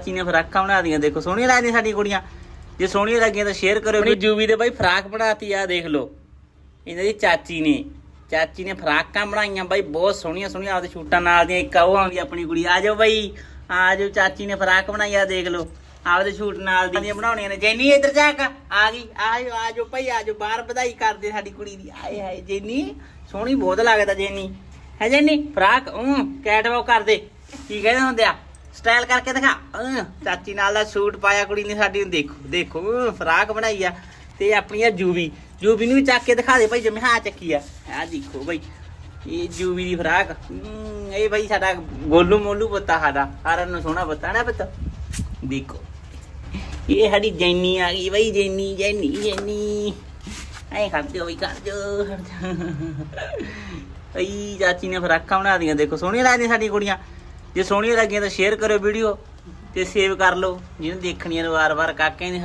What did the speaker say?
ਚਾਚੀ ਨੇ ਫਰਾਕਾਂ ਬਣਾ ਦੀਆਂ ਦੇਖੋ ਸੋਹਣੀਆਂ ਲੱਗਦੀਆਂ ਸਾਡੀਆਂ ਕੁੜੀਆਂ। ਜੇ ਸੋਹਣੀਆਂ ਲੱਗੀਆਂ ਤਾਂ ਸ਼ੇਅਰ ਕਰਿਓ ਆਪਣੀ ਜੂਵੀ ਦੇ ਬਾਈ ਫਰਾਕ ਬਣਾਤੀ ਆ ਦੇਖ ਲਓ। ਇਹਨਾਂ ਦੀ ਚਾਚੀ ਨੇ। ਚਾਚੀ ਨੇ ਫਰਾਕਾਂ ਬਣਾਈਆਂ ਬਾਈ ਬਹੁਤ ਸੋਹਣੀਆਂ ਸੋਹਣੀਆਂ ਆਪਦੇ ਸ਼ੂਟਾਂ ਨਾਲ ਦੀਆਂ ਇੱਕ ਉਹ ਆਉਂਦੀ ਆਪਣੀ ਕੁੜੀ। ਆ ਜਾਓ ਬਾਈ ਆ ਜਾਓ ਚਾਚੀ ਨੇ ਫਰਾਕ ਬਣਾਈ ਆ ਦੇਖ ਲਓ। ਆਪਦੇ ਸ਼ੂਟ ਨਾਲ ਦੀਆਂ ਬਣਾਉਣੀਆਂ ਨੇ। ਜੈਨੀ ਇੱਧਰ ਜਾ ਕੇ। ਆ ਗਈ ਆ ਜਾਓ ਆ ਜਾਓ ਭਾਈ ਆ ਜਾਓ। ਬਾਹਰ ਵਧਾਈ ਕਰਦੇ ਸਾਡੀ ਕੁੜੀ ਦੀ। ਆਏ ਹਾਏ ਜੈਨੀ ਸੋਹਣੀ ਬਹੁਤ ਲੱਗਦਾ ਜੈਨੀ। ਹੈ ਜੈਨੀ ਫਰਾਕ ਉਹ ਕੈਟਵਾਕ ਕਰਦੇ ਕੀ ਕਹਿੰਦੇ ਹੁੰਦੇ ਆ? ਸਟਾਈਲ ਕਰਕੇ ਦਿਖਾ। ਅਹ, ਚਾਚੀ ਨਾਲ ਦਾ ਸੂਟ ਪਾਇਆ ਕੁੜੀ ਨੇ ਸਾਡੀ ਨੂੰ ਦੇਖੋ। ਦੇਖੋ ਅਹ, ਫਰਾਕ ਬਣਾਈ ਆ ਤੇ ਆਪਣੀ ਆ ਜੂਵੀ ਜੂਵੀ ਨੂੰ ਵੀ ਚੱਕ ਕੇ ਦਿਖਾ ਦੇ ਭਾਈ ਜਿਵੇਂ ਹਾਂ ਚੱਕੀ ਆ। ਆ ਦੇਖੋ ਭਾਈ ਇਹ ਜੂਵੀ ਦੀ ਫਰਾਕ। ਹਮ, ਇਹ ਭਾਈ ਸਾਡਾ ਗੋਲੂ ਮੋਲੂ ਪੁੱਤਾ ਸਾਡਾ। ਸਾਰਿਆਂ ਨੂੰ ਸੋਹਣਾ ਪੁੱਤਾ ਨਾ ਪੁੱਤ? ਦੇਖੋ। ਇਹ ਸਾਡੀ ਜੈਨੀ ਆ ਗਈ ਭਾਈ ਜੈਨੀ ਜੈਨੀ ਜੈਨੀ। ਐ ਖੜ ਜਾ ਬਈ ਖੜ ਜਾ ਚਾਚੀ ਨੇ ਫਰਾਕਾਂ ਬਣਾ ਦੀਆਂ। ਦੇਖੋ ਸੋਹਣੀਆਂ ਲੱਗਦੀਆਂ ਸਾਡੀਆਂ ਕੁੜੀਆਂ। ਜੇ ਸੋਹਣੀਆਂ ਲੱਗੀਆਂ ਤਾਂ ਸ਼ੇਅਰ ਕਰਿਓ ਵੀਡੀਓ ਤੇ ਸੇਵ ਕਰ ਲਓ। ਜਿਹਨੂੰ ਦੇਖਣੀਆਂ ਨੇ ਵਾਰ-ਵਾਰ, ਕਾਕੇ ਨੇ